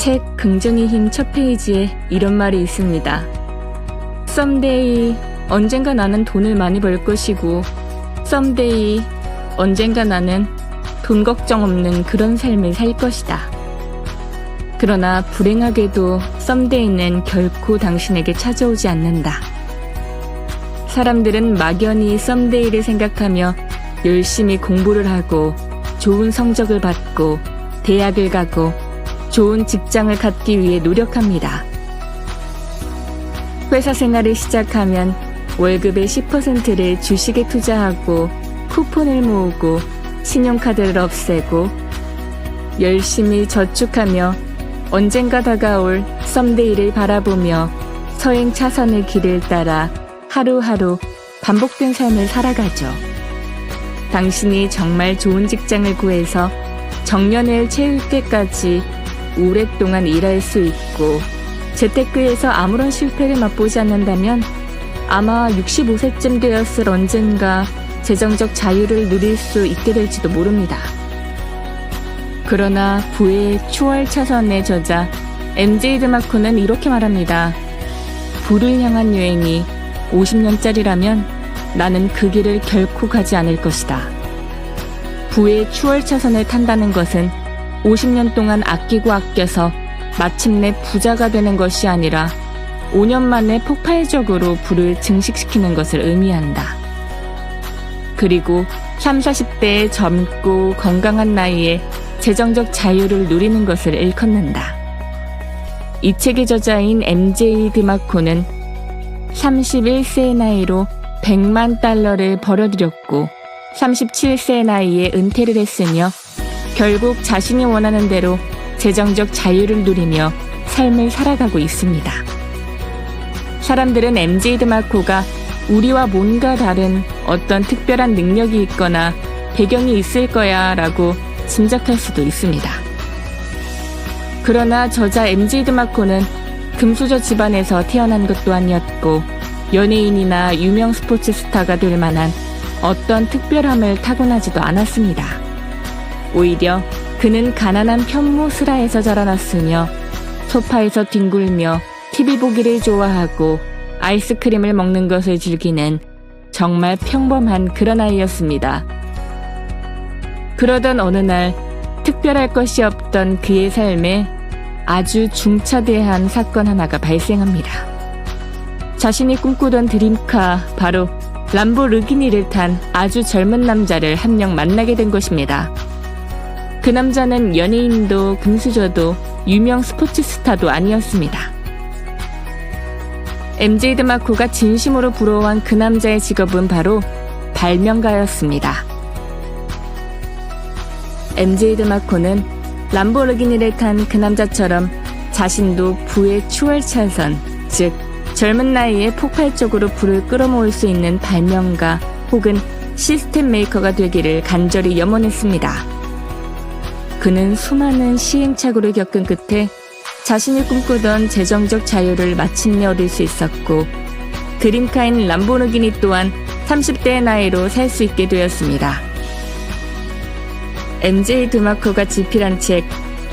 책 긍정의 힘 첫 페이지에 이런 말이 있습니다. someday 언젠가 나는 돈을 많이 벌 것이고 someday 언젠가 나는 돈 걱정 없는 그런 삶을 살 것이다. 그러나 불행하게도 썸데이는 결코 당신에게 찾아오지 않는다. 사람들은 막연히 썸데이를 생각하며 열심히 공부를 하고 좋은 성적을 받고 대학을 가고 좋은 직장을 갖기 위해 노력합니다. 회사 생활을 시작하면 월급의 10%를 주식에 투자하고 쿠폰을 모으고 신용카드를 없애고 열심히 저축하며 언젠가 다가올 썸데이를 바라보며 서행 차선의 길을 따라 하루하루 반복된 삶을 살아가죠. 당신이 정말 좋은 직장을 구해서 정년을 채울 때까지 오랫동안 일할 수 있고 재테크에서 아무런 실패를 맛보지 않는다면 아마 65세쯤 되었을 언젠가 재정적 자유를 누릴 수 있게 될지도 모릅니다. 그러나 부의 추월 차선의 저자 MJ 드마코는 이렇게 말합니다. 부를 향한 여행이 50년짜리라면 나는 그 길을 결코 가지 않을 것이다. 부의 추월 차선을 탄다는 것은 50년 동안 아끼고 아껴서 마침내 부자가 되는 것이 아니라 5년 만에 폭발적으로 부를 증식시키는 것을 의미한다. 그리고 3, 40대의 젊고 건강한 나이에 재정적 자유를 누리는 것을 일컫는다. 이 책의 저자인 MJ 드마코는 31세의 나이로 100만 달러를 벌어들였고 37세의 나이에 은퇴를 했으며 결국 자신이 원하는 대로 재정적 자유를 누리며 삶을 살아가고 있습니다. 사람들은 MJ 드마코가 우리와 뭔가 다른 어떤 특별한 능력이 있거나 배경이 있을 거야 라고 짐작할 수도 있습니다. 그러나 저자 MJ 드마코는 금수저 집안에서 태어난 것도 아니었고 연예인이나 유명 스포츠 스타가 될 만한 어떤 특별함을 타고나지도 않았습니다. 오히려 그는 가난한 편모스라에서 자라났으며 소파에서 뒹굴며 TV 보기를 좋아하고 아이스크림을 먹는 것을 즐기는 정말 평범한 그런 아이였습니다. 그러던 어느 날 특별할 것이 없던 그의 삶에 아주 중차대한 사건 하나가 발생합니다. 자신이 꿈꾸던 드림카 바로 람보르기니를 탄 아주 젊은 남자를 한 명 만나게 된 것입니다. 그 남자는 연예인도 금수저도 유명 스포츠 스타도 아니었습니다. MJ 드마코가 진심으로 부러워한 그 남자의 직업은 바로 발명가였습니다. MJ 드마코는 람보르기니를 탄 그 남자처럼 자신도 부의 추월 차선, 즉 젊은 나이에 폭발적으로 부를 끌어모을 수 있는 발명가 혹은 시스템 메이커가 되기를 간절히 염원했습니다. 그는 수많은 시행착오를 겪은 끝에 자신이 꿈꾸던 재정적 자유를 마침내 얻을 수 있었고 드림카인 람보르기니 또한 30대의 나이로 살 수 있게 되었습니다. MJ 드마코가 집필한 책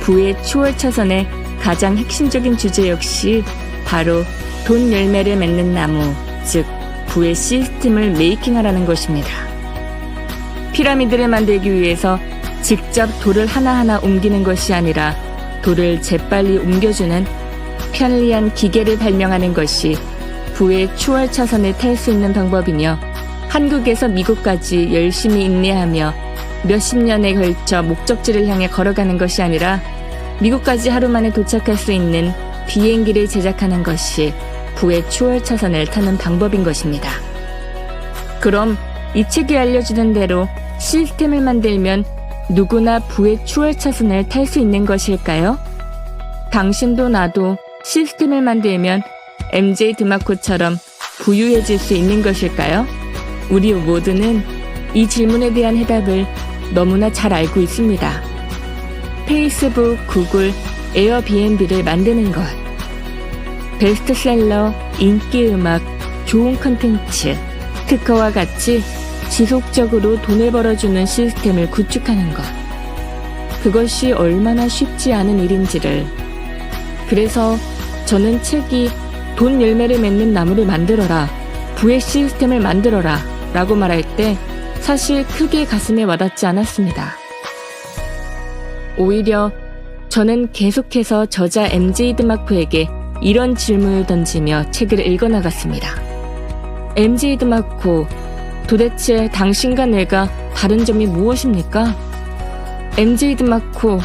부의 추월 차선의 가장 핵심적인 주제 역시 바로 돈 열매를 맺는 나무, 즉 부의 시스템을 메이킹하라는 것입니다. 피라미드를 만들기 위해서 직접 돌을 하나하나 옮기는 것이 아니라 돌을 재빨리 옮겨주는 편리한 기계를 발명하는 것이 부의 추월 차선을 탈 수 있는 방법이며 한국에서 미국까지 열심히 인내하며 몇십 년에 걸쳐 목적지를 향해 걸어가는 것이 아니라 미국까지 하루 만에 도착할 수 있는 비행기를 제작하는 것이 부의 추월 차선을 타는 방법인 것입니다. 그럼 이 책이 알려주는 대로 시스템을 만들면 누구나 부의 추월 차선을 탈 수 있는 것일까요? 당신도 나도 시스템을 만들면 MJ 드마코처럼 부유해질 수 있는 것일까요? 우리 모두는 이 질문에 대한 해답을 너무나 잘 알고 있습니다. 페이스북, 구글, 에어비앤비를 만드는 것. 베스트셀러, 인기 음악, 좋은 컨텐츠, 특허와 같이 지속적으로 돈을 벌어주는 시스템을 구축하는 것. 그것이 얼마나 쉽지 않은 일인지를 그래서 저는 책이 돈 열매를 맺는 나무를 만들어라, 부의 시스템을 만들어라 라고 말할 때 사실 크게 가슴에 와닿지 않았습니다. 오히려 저는 계속해서 저자 MJ 드마코에게 이런 질문을 던지며 책을 읽어나갔습니다. MJ 드마코, 도대체 당신과 내가 다른 점이 무엇입니까? MJ 드마코,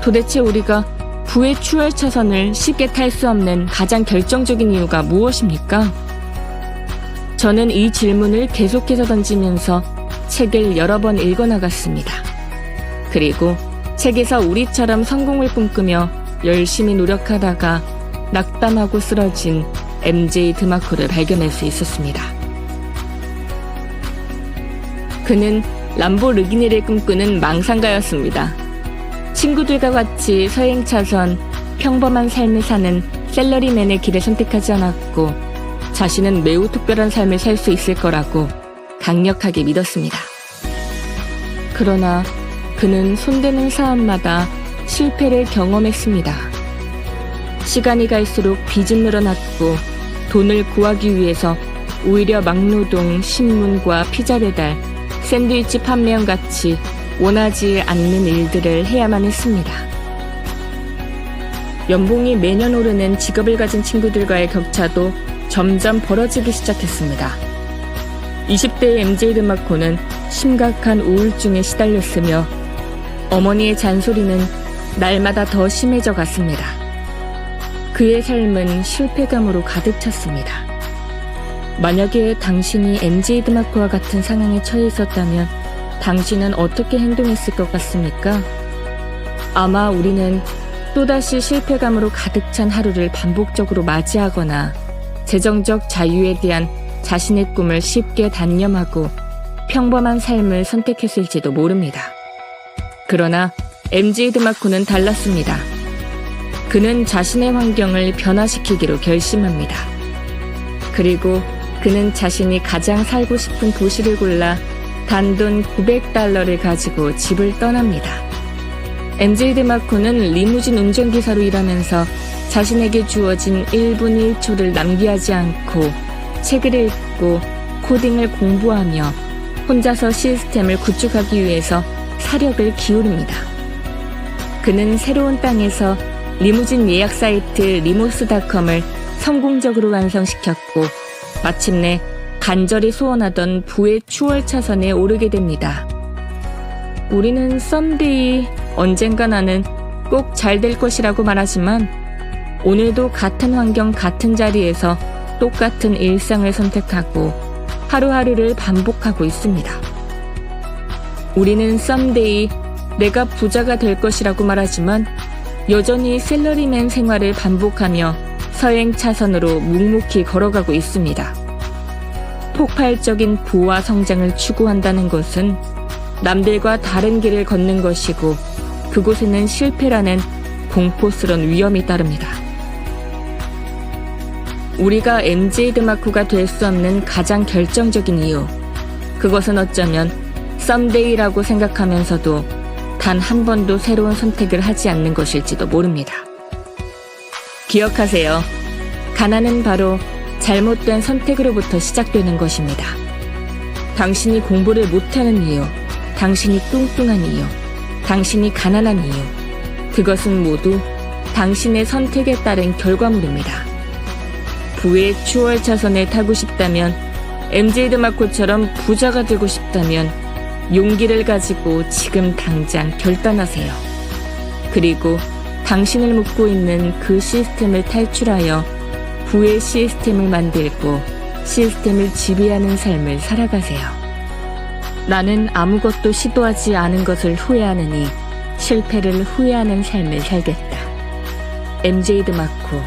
도대체 우리가 부의 추월 차선을 쉽게 탈 수 없는 가장 결정적인 이유가 무엇입니까? 저는 이 질문을 계속해서 던지면서 책을 여러 번 읽어 나갔습니다. 그리고 책에서 우리처럼 성공을 꿈꾸며 열심히 노력하다가 낙담하고 쓰러진 MJ 드마코를 발견할 수 있었습니다. 그는 람보르기니를 꿈꾸는 망상가였습니다. 친구들과 같이 서행차선 평범한 삶을 사는 셀러리맨의 길을 선택하지 않았고 자신은 매우 특별한 삶을 살 수 있을 거라고 강력하게 믿었습니다. 그러나 그는 손대는 사람마다 실패를 경험했습니다. 시간이 갈수록 빚은 늘어났고 돈을 구하기 위해서 오히려 막노동, 신문과 피자 배달, 샌드위치 판매원 같이 원하지 않는 일들을 해야만 했습니다. 연봉이 매년 오르는 직업을 가진 친구들과의 격차도 점점 벌어지기 시작했습니다. 20대의 MJ 드마코는 심각한 우울증에 시달렸으며 어머니의 잔소리는 날마다 더 심해져 갔습니다. 그의 삶은 실패감으로 가득 찼습니다. 만약에 당신이 MJ 드마코와 같은 상황에 처해 있었다면 당신은 어떻게 행동했을 것 같습니까? 아마 우리는 또다시 실패감으로 가득 찬 하루를 반복적으로 맞이하거나 재정적 자유에 대한 자신의 꿈을 쉽게 단념하고 평범한 삶을 선택했을지도 모릅니다. 그러나 MJ 드마코는 달랐습니다. 그는 자신의 환경을 변화시키기로 결심합니다. 그리고 그는 자신이 가장 살고 싶은 도시를 골라 단돈 900달러를 가지고 집을 떠납니다. MJ 드마코는 리무진 운전기사로 일하면서 자신에게 주어진 1분 1초를 낭비하지 않고 책을 읽고 코딩을 공부하며 혼자서 시스템을 구축하기 위해서 사력을 기울입니다. 그는 새로운 땅에서 리무진 예약 사이트 리모스닷컴을 성공적으로 완성시켰고 마침내 간절히 소원하던 부의 추월 차선에 오르게 됩니다. 우리는 썸데이 언젠가 나는 꼭 잘 될 것이라고 말하지만 오늘도 같은 환경 같은 자리에서 똑같은 일상을 선택하고 하루하루를 반복하고 있습니다. 우리는 썸데이 내가 부자가 될 것이라고 말하지만 여전히 셀러리맨 생활을 반복하며 서행 차선으로 묵묵히 걸어가고 있습니다. 폭발적인 부와 성장을 추구한다는 것은 남들과 다른 길을 걷는 것이고 그곳에는 실패라는 공포스런 위험이 따릅니다. 우리가 MJ 드마쿠가 될 수 없는 가장 결정적인 이유. 그것은 어쩌면 썸데이라고 생각하면서도 단 한 번도 새로운 선택을 하지 않는 것일지도 모릅니다. 기억하세요. 가난은 바로 잘못된 선택으로부터 시작되는 것입니다. 당신이 공부를 못하는 이유, 당신이 뚱뚱한 이유, 당신이 가난한 이유, 그것은 모두 당신의 선택에 따른 결과물입니다. 부의 추월 차선에 타고 싶다면, MJ 드마코처럼 부자가 되고 싶다면, 용기를 가지고 지금 당장 결단하세요. 그리고 당신을 묶고 있는 그 시스템을 탈출하여 부의 시스템을 만들고 시스템을 지배하는 삶을 살아가세요. 나는 아무것도 시도하지 않은 것을 후회하느니 실패를 후회하는 삶을 살겠다. MJ 드마코